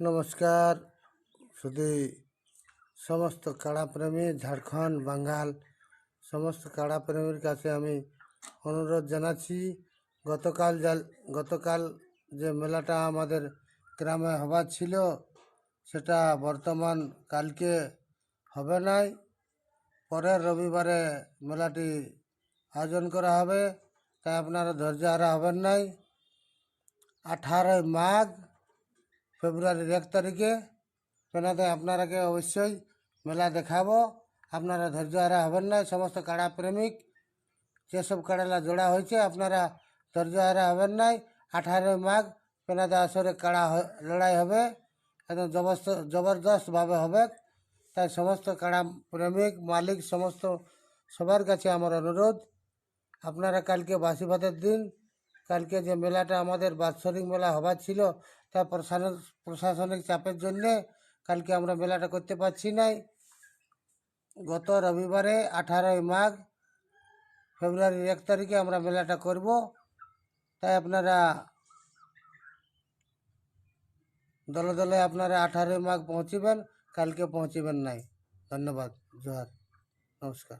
নমস্কার। শুধু সমস্ত কাড়াপ্রেমী ঝাড়খণ্ড, বাঙ্গাল, সমস্ত কাড়াপ্রেমীর কাছে আমি অনুরোধ জানাচ্ছি, গতকাল গতকাল যে মেলাটা আমাদের গ্রামে হবার ছিল, সেটা বর্তমান কালকে হবে নাই। পরের রবিবারে মেলাটি আয়োজন করা হবে, তাই আপনারা ধৈর্য হারা হবেন নাই। আঠারোই মাঘ ফেব্রুয়ারির এক তারিখে মেলাতে আপনারাকে অবশ্যই মেলা দেখাবো। আপনারা ধৈর্য হারা হবেন না, সমস্ত কাড়া প্রেমিক, যেসব কাড়ালা জোড়া হয়েছে, আপনারা ধৈর্য হারা হবেন নাই আঠারোই মাঘ পেনাদা আসরে কাড়া হ- লড়াই হবে, একদম জবরদস্ত জবরদস্তভাবে হবে। তাই সমস্ত কাড়া প্রেমিক, মালিক, সমস্ত সবার কাছে আমার অনুরোধ। আপনারা কালকে বাসি ভাতের দিন কালকে যে মেলাটা আমাদের বাৎসরিক মেলা হবার ছিল, তা প্রশাসন প্রশাসনিক চাপের জন্যে কালকে আমরা মেলাটা করতে পারছি নাই। গত রবিবারে আঠারোই মাঘ, ফেব্রুয়ারির এক তারিখে আমরা মেলাটা করব। তাই আপনারা দলে দলে আপনারা আঠারোই মাঘ পৌঁছিবেন, কালকে পৌঁছিবেন নাই। ধন্যবাদ জোহার নমস্কার।